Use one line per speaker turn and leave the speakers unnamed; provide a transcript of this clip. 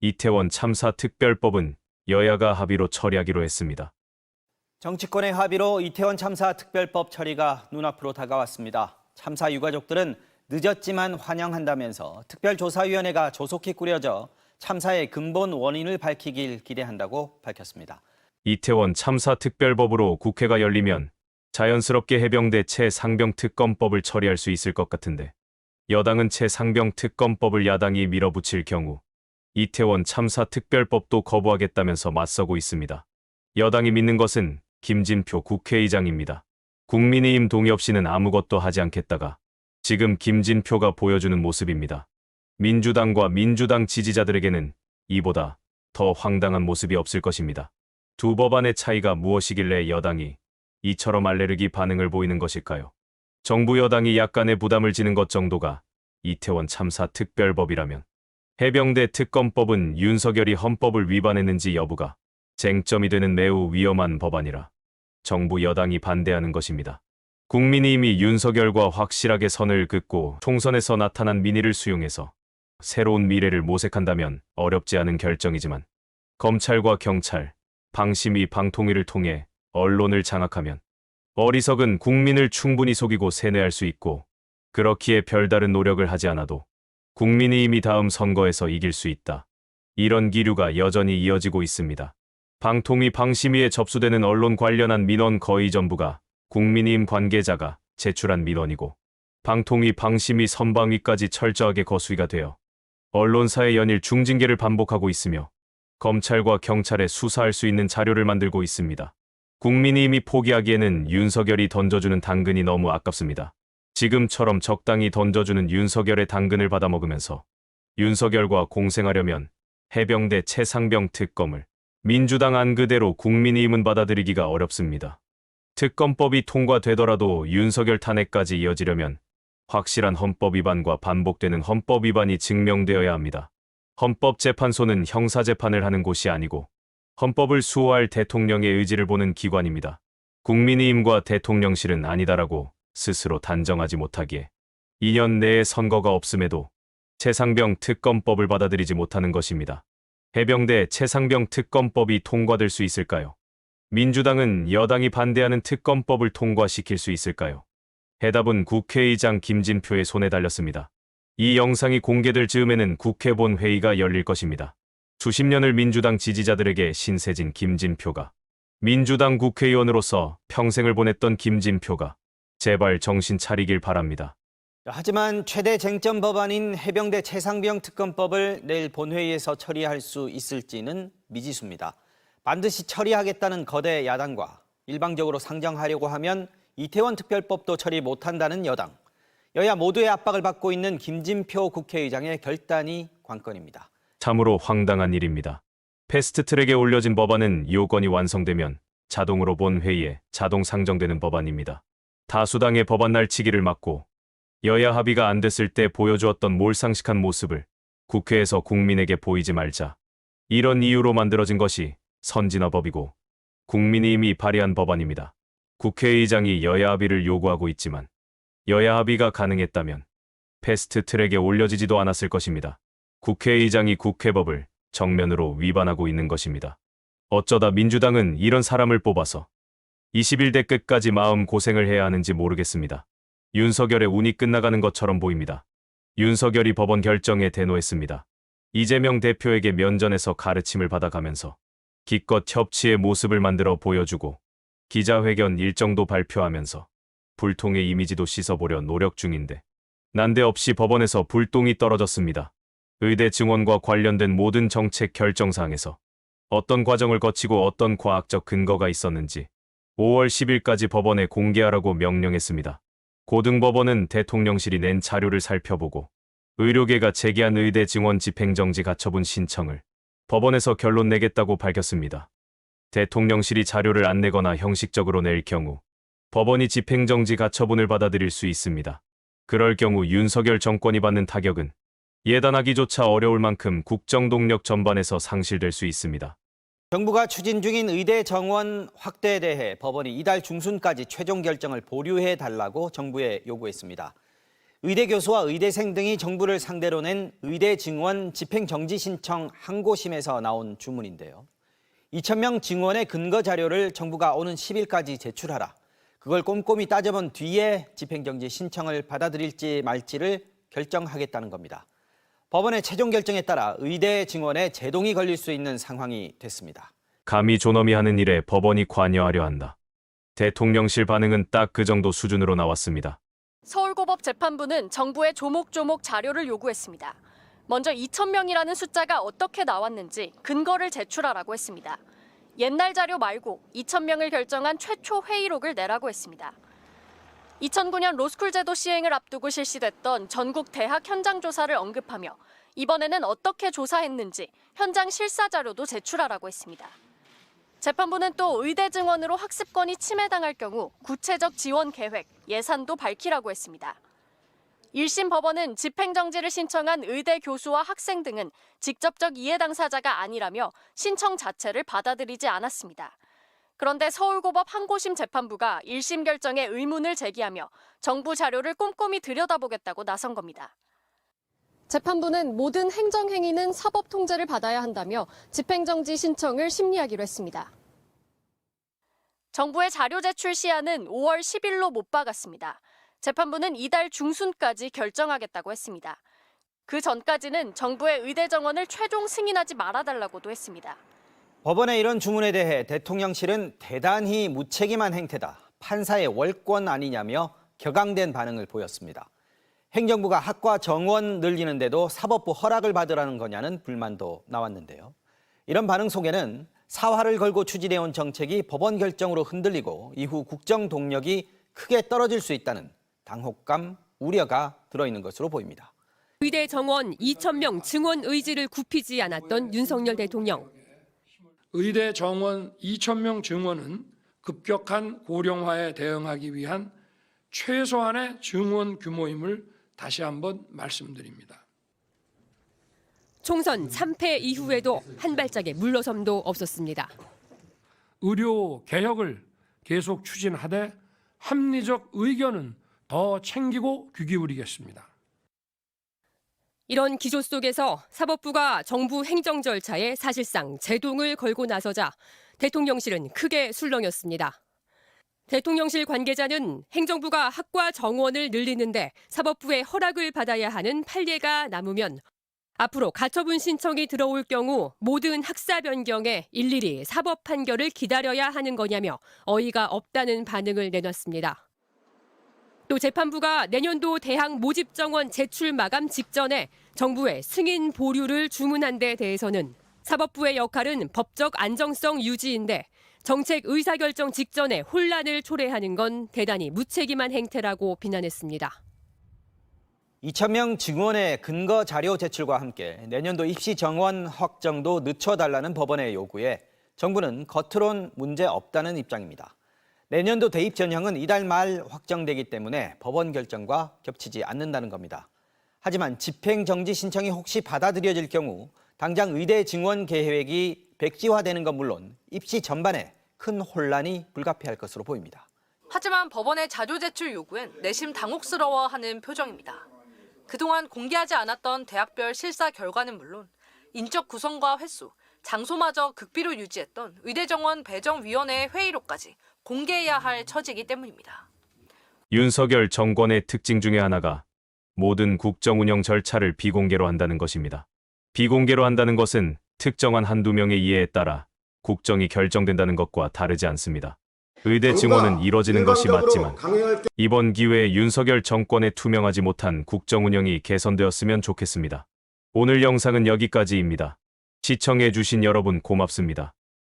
이태원 참사 특별법은 여야가 합의로 처리하기로 했습니다.
정치권의 합의로 이태원 참사 특별법 처리가 눈앞으로 다가왔습니다. 참사 유가족들은 늦었지만 환영한다면서 특별조사위원회가 조속히 꾸려져 참사의 근본 원인을 밝히길 기대한다고 밝혔습니다.
이태원 참사 특별법으로 국회가 열리면 자연스럽게 해병대 최상병 특검법을 처리할 수 있을 것 같은데 여당은 최상병 특검법을 야당이 밀어붙일 경우 이태원 참사 특별법도 거부하겠다면서 맞서고 있습니다. 여당이 믿는 것은 김진표 국회의장입니다. 국민의힘 동의 없이는 아무것도 하지 않겠다가 지금 김진표가 보여주는 모습입니다. 민주당과 민주당 지지자들에게는 이보다 더 황당한 모습이 없을 것입니다. 두 법안의 차이가 무엇이길래 여당이 이처럼 알레르기 반응을 보이는 것일까요? 정부 여당이 약간의 부담을 지는 것 정도가 이태원 참사 특별법이라면 해병대 특검법은 윤석열이 헌법을 위반했는지 여부가 쟁점이 되는 매우 위험한 법안이라 정부 여당이 반대하는 것입니다. 국민의힘이 윤석열과 확실하게 선을 긋고 총선에서 나타난 민의를 수용해서 새로운 미래를 모색한다면 어렵지 않은 결정이지만 검찰과 경찰, 방심위 방통위를 통해 언론을 장악하면 어리석은 국민을 충분히 속이고 세뇌할 수 있고 그렇기에 별다른 노력을 하지 않아도 국민의힘이 다음 선거에서 이길 수 있다. 이런 기류가 여전히 이어지고 있습니다. 방통위 방심위에 접수되는 언론 관련한 민원 거의 전부가 국민의힘 관계자가 제출한 민원이고 방통위 방심위 선방위까지 철저하게 거수위가 되어 언론사의 연일 중징계를 반복하고 있으며 검찰과 경찰에 수사할 수 있는 자료를 만들고 있습니다. 국민의힘이 포기하기에는 윤석열이 던져주는 당근이 너무 아깝습니다. 지금처럼 적당히 던져주는 윤석열의 당근을 받아먹으면서 윤석열과 공생하려면 해병대 최상병 특검을 민주당 안 그대로 국민의힘은 받아들이기가 어렵습니다. 특검법이 통과되더라도 윤석열 탄핵까지 이어지려면 확실한 헌법 위반과 반복되는 헌법 위반이 증명되어야 합니다. 헌법재판소는 형사재판을 하는 곳이 아니고 헌법을 수호할 대통령의 의지를 보는 기관입니다. 국민의힘과 대통령실은 아니다라고 스스로 단정하지 못하기에 2년 내에 선거가 없음에도 최상병 특검법을 받아들이지 못하는 것입니다. 해병대 최상병 특검법이 통과될 수 있을까요? 민주당은 여당이 반대하는 특검법을 통과시킬 수 있을까요? 해답은 국회의장 김진표의 손에 달렸습니다. 이 영상이 공개될 즈음에는 국회 본 회의가 열릴 것입니다. 수십 년을 민주당 지지자들에게 신세진 김진표가 민주당 국회의원으로서 평생을 보냈던 김진표가 제발 정신 차리길 바랍니다.
하지만 최대 쟁점 법안인 해병대 최상병 특검법을 내일 본회의에서 처리할 수 있을지는 미지수입니다. 반드시 처리하겠다는 거대 야당과 일방적으로 상정하려고 하면 이태원 특별법도 처리 못한다는 여당. 여야 모두의 압박을 받고 있는 김진표 국회의장의 결단이 관건입니다.
참으로 황당한 일입니다. 패스트트랙에 올려진 법안은 요건이 완성되면 자동으로 본회의에 자동 상정되는 법안입니다. 다수당의 법안 날치기를 막고 여야 합의가 안 됐을 때 보여주었던 몰상식한 모습을 국회에서 국민에게 보이지 말자. 이런 이유로 만들어진 것이 선진화법이고 국민의힘이 발의한 법안입니다. 국회의장이 여야 합의를 요구하고 있지만 여야 합의가 가능했다면 패스트 트랙에 올려지지도 않았을 것입니다. 국회의장이 국회법을 정면으로 위반하고 있는 것입니다. 어쩌다 민주당은 이런 사람을 뽑아서 21대 끝까지 마음 고생을 해야 하는지 모르겠습니다. 윤석열의 운이 끝나가는 것처럼 보입니다. 윤석열이 법원 결정에 대노했습니다. 이재명 대표에게 면전에서 가르침을 받아가면서 기껏 협치의 모습을 만들어 보여주고 기자회견 일정도 발표하면서 불통의 이미지도 씻어보려 노력 중인데 난데없이 법원에서 불똥이 떨어졌습니다. 의대 증원과 관련된 모든 정책 결정사항에서 어떤 과정을 거치고 어떤 과학적 근거가 있었는지 5월 10일까지 법원에 공개하라고 명령했습니다. 고등법원은 대통령실이 낸 자료를 살펴보고 의료계가 제기한 의대 증원 집행정지 가처분 신청을 법원에서 결론 내겠다고 밝혔습니다. 대통령실이 자료를 안 내거나 형식적으로 낼 경우 법원이 집행정지 가처분을 받아들일 수 있습니다. 그럴 경우 윤석열 정권이 받는 타격은 예단하기조차 어려울 만큼 국정동력 전반에서 상실될 수 있습니다.
정부가 추진 중인 의대 정원 확대에 대해 법원이 이달 중순까지 최종 결정을 보류해 달라고 정부에 요구했습니다. 의대 교수와 의대생 등이 정부를 상대로 낸 의대 증원 집행 정지 신청 항고심에서 나온 주문인데요. 2,000명 증원의 근거 자료를 정부가 오는 10일까지 제출하라. 그걸 꼼꼼히 따져본 뒤에 집행 정지 신청을 받아들일지 말지를 결정하겠다는 겁니다. 법원의 최종 결정에 따라 의대 증원에 제동이 걸릴 수 있는 상황이 됐습니다.
감히 존엄이 하는 일에 법원이 관여하려 한다. 대통령실 반응은 딱 그 정도 수준으로 나왔습니다.
서울고법 재판부는 정부에 조목조목 자료를 요구했습니다. 먼저 2,000명이라는 숫자가 어떻게 나왔는지 근거를 제출하라고 했습니다. 옛날 자료 말고 2,000명을 결정한 최초 회의록을 내라고 했습니다. 2009년 로스쿨 제도 시행을 앞두고 실시됐던 전국 대학 현장 조사를 언급하며 이번에는 어떻게 조사했는지 현장 실사 자료도 제출하라고 했습니다. 재판부는 또 의대 증원으로 학습권이 침해당할 경우 구체적 지원 계획, 예산도 밝히라고 했습니다. 1심 법원은 집행정지를 신청한 의대 교수와 학생 등은 직접적 이해 당사자가 아니라며 신청 자체를 받아들이지 않았습니다. 그런데 서울고법 항고심 재판부가 1심 결정에 의문을 제기하며 정부 자료를 꼼꼼히 들여다보겠다고 나선 겁니다. 재판부는 모든 행정행위는 사법 통제를 받아야 한다며 집행정지 신청을 심리하기로 했습니다. 정부의 자료 제출 시한은 5월 10일로 못 박았습니다. 재판부는 이달 중순까지 결정하겠다고 했습니다. 그 전까지는 정부의 의대 정원을 최종 승인하지 말아달라고도 했습니다.
법원의 이런 주문에 대해 대통령실은 대단히 무책임한 행태다. 판사의 월권 아니냐며 격앙된 반응을 보였습니다. 행정부가 학과 정원 늘리는데도 사법부 허락을 받으라는 거냐는 불만도 나왔는데요. 이런 반응 속에는 사활을 걸고 추진해온 정책이 법원 결정으로 흔들리고 이후 국정 동력이 크게 떨어질 수 있다는 당혹감, 우려가 들어있는 것으로 보입니다.
의대 정원 2,000명 증원 의지를 굽히지 않았던 윤석열 대통령.
의대 정원 2,000명 증원은 급격한 고령화에 대응하기 위한 최소한의 증원 규모임을 다시 한번 말씀드립니다.
총선 3패 이후에도 한 발짝의 물러섬도 없었습니다.
의료 개혁을 계속 추진하되 합리적 의견은 더 챙기고 귀 기울이겠습니다.
이런 기조 속에서 사법부가 정부 행정 절차에 사실상 제동을 걸고 나서자 대통령실은 크게 술렁였습니다. 대통령실 관계자는 행정부가 학과 정원을 늘리는데 사법부의 허락을 받아야 하는 판례가 남으면 앞으로 가처분 신청이 들어올 경우 모든 학사 변경에 일일이 사법 판결을 기다려야 하는 거냐며 어이가 없다는 반응을 내놨습니다. 또 재판부가 내년도 대학 모집 정원 제출 마감 직전에 정부의 승인 보류를 주문한 데 대해서는 사법부의 역할은 법적 안정성 유지인데 정책 의사결정 직전에 혼란을 초래하는 건 대단히 무책임한 행태라고 비난했습니다.
2,000명 증원의 근거 자료 제출과 함께 내년도 입시 정원 확정도 늦춰달라는 법원의 요구에 정부는 겉으론 문제 없다는 입장입니다. 내년도 대입 전형은 이달 말 확정되기 때문에 법원 결정과 겹치지 않는다는 겁니다. 하지만 집행정지 신청이 혹시 받아들여질 경우 당장 의대 증원 계획이 백지화되는 건 물론 입시 전반에 큰 혼란이 불가피할 것으로 보입니다.
하지만 법원의 자료 제출 요구엔 내심 당혹스러워하는 표정입니다. 그동안 공개하지 않았던 대학별 실사 결과는 물론 인적 구성과 횟수, 장소마저 극비로 유지했던 의대정원 배정위원회의 회의록까지 공개해야 할 처지이기 때문입니다.
윤석열 정권의 특징 중에 하나가 모든 국정 운영 절차를 비공개로 한다는 것입니다. 비공개로 한다는 것은 특정한 한두 명의 이해에 따라 국정이 결정된다는 것과 다르지 않습니다. 의대 증원은 이뤄지는 것이 맞지만 이번 기회에 윤석열 정권의 투명하지 못한 국정 운영이 개선되었으면 좋겠습니다. 오늘 영상은 여기까지입니다. 시청해 주신 여러분 고맙습니다.